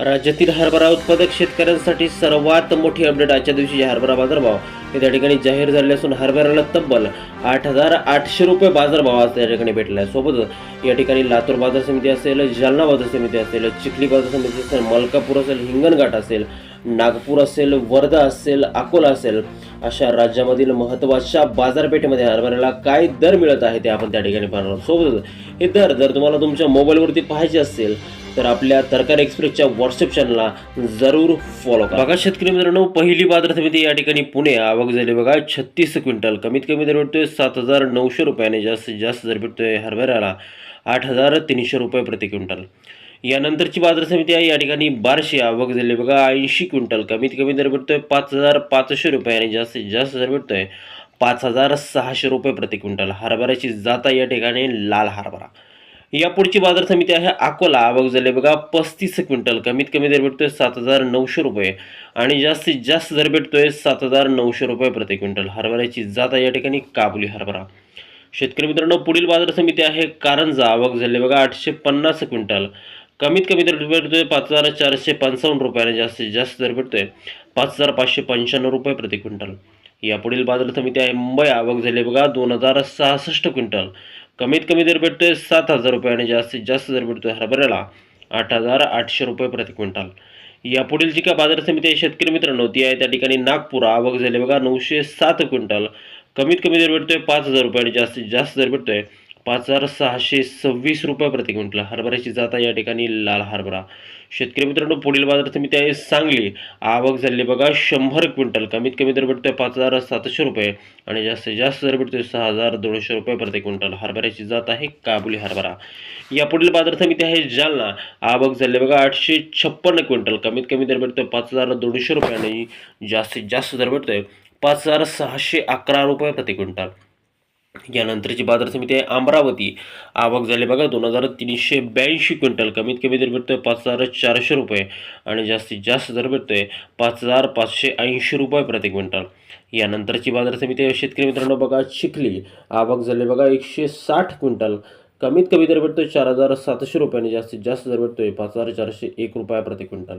राज्यातील हरभरा उत्पादक शेतकऱ्यांसाठी सर्वात मोठी अपडेट आजच्या दिवशी हरभरा बाजारभाव हे त्या ठिकाणी जाहीर झाले असून हरभऱ्याला तब्बल आठ हजार आठशे रुपये बाजारभाव आज त्या ठिकाणी भेटला आहे सोबतच या ठिकाणी लातूर बाजार समिती असेल जालना बाजार समिती असेल चिखली बाजार समिती असेल मलकापूर असेल हिंगणघाट असेल नागपूर असेल वर्धा असेल अकोला असेल अशा राज्यामधील महत्त्वाच्या बाजारपेठेमध्ये हरभऱ्याला काय दर मिळत आहे ते आपण त्या ठिकाणी पाहणार आहोत. सोबतच हे दर जर तुम्हाला तुमच्या मोबाईलवरती पाहायचे असेल तर आपल्या तरकारी एक्सप्रेसच्या व्हॉट्सअप चॅनलला जरूर फॉलो करा. बघा शेतकरी मित्रांनो पहिली बाजार समिती या ठिकाणी पुणे आवक झाली बघा छत्तीस क्विंटल. कमीत कमी दर भेटतोय सात हजार नऊशे रुपयाने जास्तीत जास्त दर भेटतोय हरभऱ्याला आठ हजार तीनशे रुपये प्रति क्विंटल. यानंतरची बाजार समिती आहे या ठिकाणी बारशे आवक झाली बघा ऐंशी क्विंटल. कमीत कमी दर भेटतोय पाच हजार पाचशे रुपयाने जास्तीत जास्त दर भेटतोय पाच हजार सहाशे रुपये प्रति क्विंटल. हरभऱ्याची जाता या ठिकाणी लाल हरभरा. या पुढची बाजार समिती आहे अकोला. आवक झाले बघा पस्तीस क्विंटल. कमीत कमी दर भेटतोय सात हजार नऊशे रुपये. आणि जास्तीत जास्त दर भेटतोय सात हजार नऊशे रुपये प्रति क्विंटल. हरभऱ्याची जात आहे या ठिकाणी काबुली हरभरा. शेतकरी मित्रांनो पुढील बाजार समिती आहे कारंजा. आवक झाले बघा आठशे पन्नास क्विंटल. कमीत कमी दर भेटतोय पाच हजार चारशे पंचावन्न रुपये आणि जास्तीत जास्त दर भेटतोय पाच हजार पाचशे पंच्याण्णव रुपये प्रति क्विंटल. या पुढील बाजार समिती आहे मुंबई. आवक झाली बघा दोन हजार सहासष्ट क्विंटल. कमीत कमी दर भेटतोय सात हजार रुपये आणि जास्तीत जास्त दर भेटतोय हरभऱ्याला आठ हजार आठशे रुपये प्रति क्विंटल. या पुढील जी का बाजार समिती आहे शेतकरी मित्रांनो ती आहे त्या ठिकाणी नागपूर आवक झाली बघा नऊशे सात क्विंटल. कमीत कमी दर भेटतोय पाच हजार रुपये आणि जास्तीत जास्त दर भेटतोय पाच हजार सहाशे सव्वीस रुपये प्रति क्विंटल. हरभऱ्याची जात आहे या ठिकाणी लाल हरभरा. शेतकरी मित्रांनो पुढील बाजार समिती आहे सांगली. आवक झाली बघा शंभर क्विंटल. कमीत कमी दर भेटतोय पाच हजार सातशे रुपये आणि जास्तीत जास्त दर भेटतोय सहा हजार दोनशे रुपये प्रति क्विंटल. हरभऱ्याची जात आहे काबुली हरभरा. या पुढील बाजार समिती आहे जालना. आवक झाली बघा आठशे छप्पन्न क्विंटल. कमीत कमी दर भेटतोय पाच हजार दोनशे रुपये आणि जास्तीत जास्त दर भेटतोय पाच हजार सहाशे अकरा रुपये प्रति क्विंटल. यानंतरची बाजार समिती आहे अमरावती. आवक झाली बघा दोन हजार तीनशे ब्याऐंशी क्विंटल. कमीत कमी दर भेटतोय पाच हजार चारशे रुपये आणि जास्तीत जास्त दर भेटतोय पाच हजार पाचशे ऐंशी रुपये प्रति क्विंटल. यानंतरची बाजार समिती आहे शेतकरी मित्रांनो बघा चिखली. आवक झाली बघा एकशे साठ क्विंटल. कमीत कमी दर भेटतोय चार हजार सातशे रुपये आणि जास्तीत जास्त दर भेटतोय पाच हजार चारशे एक रुपया प्रति क्विंटल.